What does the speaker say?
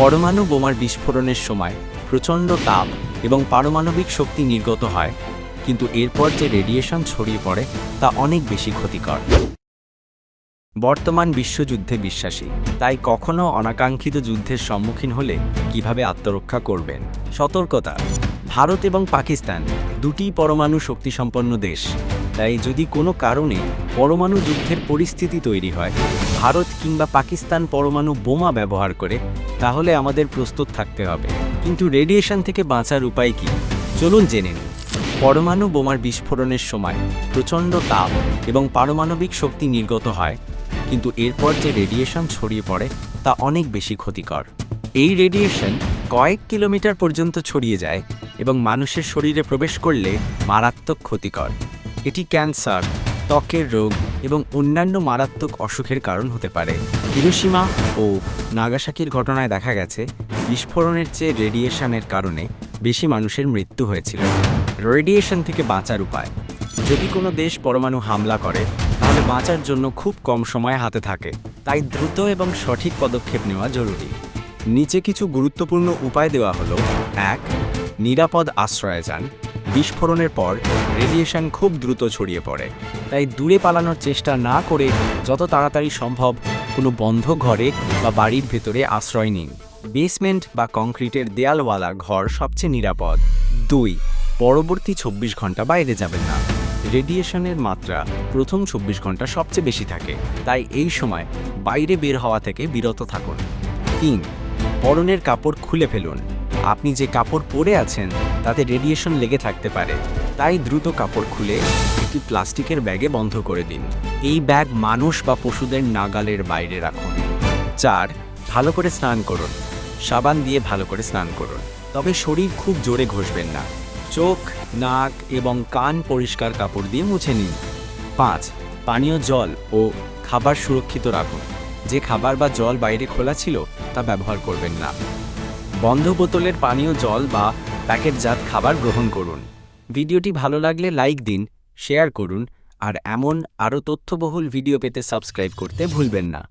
পরমাণু বোমার বিস্ফোরণের সময় প্রচণ্ড তাপ এবং পারমাণবিক শক্তি নির্গত হয়, কিন্তু এরপর যে রেডিয়েশন ছড়িয়ে পড়ে তা অনেক বেশি ক্ষতিকর। বর্তমান বিশ্বযুদ্ধে বিশ্বাসী, তাই কখনো অনাকাঙ্ক্ষিত যুদ্ধের সম্মুখীন হলে কীভাবে আত্মরক্ষা করবেন? সতর্কতা। ভারত এবং পাকিস্তান দুটি পরমাণু শক্তিসম্পন্ন দেশ, তাই যদি কোনো কারণে পরমাণু যুদ্ধের পরিস্থিতি তৈরি হয় ভারত কিংবা পাকিস্তান পরমাণু বোমা ব্যবহার করে, তাহলে আমাদের প্রস্তুত থাকতে হবে। কিন্তু রেডিয়েশন থেকে বাঁচার উপায় কি? চলুন জেনে নিন পরমাণু বোমার বিস্ফোরণের সময় প্রচণ্ড তাপ এবং পারমাণবিক শক্তি নির্গত হয়, কিন্তু এরপর যে রেডিয়েশন ছড়িয়ে পড়ে, তা অনেক বেশি ক্ষতিকর। এই রেডিয়েশন কয়েক কিলোমিটার পর্যন্ত ছড়িয়ে যায় এবং মানুষের শরীরে প্রবেশ করলে মারাত্মক ক্ষতিকর। এটি ক্যান্সার ত্বকের রোগ এবং অন্যান্য মারাত্মক অসুখের কারণ হতে পারে। হিরোসীমা ও নাগাসাকির ঘটনায় দেখা গেছে, বিস্ফোরণের চেয়ে রেডিয়েশনের কারণে বেশি মানুষের মৃত্যু হয়েছিল। রেডিয়েশন থেকে বাঁচার উপায়। যদি কোনো দেশ পরমাণু হামলা করে, তাহলে বাঁচার জন্য খুব কম সময় হাতে থাকে। তাই দ্রুত এবং সঠিক পদক্ষেপ নেওয়া জরুরি। নিচে কিছু গুরুত্বপূর্ণ উপায় দেওয়া হলো। এক, নিরাপদ আশ্রয়ে যান। বিস্ফোরণের পর রেডিয়েশন খুব দ্রুত ছড়িয়ে পড়ে। তাই দূরে পালানোর চেষ্টা না করে যত তাড়াতাড়ি সম্ভব কোনো বন্ধ ঘরে বা বাড়ির ভেতরে আশ্রয় নিন। বেসমেন্ট বা কংক্রিটের দেয়ালওয়ালা ঘর সবচেয়ে নিরাপদ। দুই, পরবর্তী চব্বিশ ঘণ্টা বাইরে যাবেন না। রেডিয়েশনের মাত্রা প্রথম চব্বিশ ঘণ্টা সবচেয়ে বেশি থাকে। তাই এই সময় বাইরে বের হওয়া থেকে বিরত থাকুন। তিন পরনের কাপড় খুলে ফেলুন। আপনি যে কাপড় পরে আছেন, তাতে রেডিয়েশন লেগে থাকতে পারে। তাই দ্রুত কাপড় খুলে একটি প্লাস্টিকের ব্যাগে বন্ধ করে দিন। এই ব্যাগ মানুষ বা পশুদের নাগালের বাইরে রাখুন। চার, ভালো করে স্নান করুন। সাবান দিয়ে ভালো করে স্নান করুন। তবে শরীর খুব জোরে ঘষবেন না। চোখ, নাক এবং কান পরিষ্কার কাপড় দিয়ে মুছে নিন। পাঁচ, পানীয় জল ও খাবার সুরক্ষিত রাখুন। যে খাবার বা জল বাইরে খোলা ছিল তা ব্যবহার করবেন না। বন্ধ বোতলের পানীয় জল বা প্যাকেটজাত খাবার গ্রহণ করুন। ভিডিওটি ভালো লাগলে লাইক দিন, শেয়ার করুন, আর এমন আরও তথ্যবহুল ভিডিও পেতে সাবস্ক্রাইব করতে ভুলবেন না।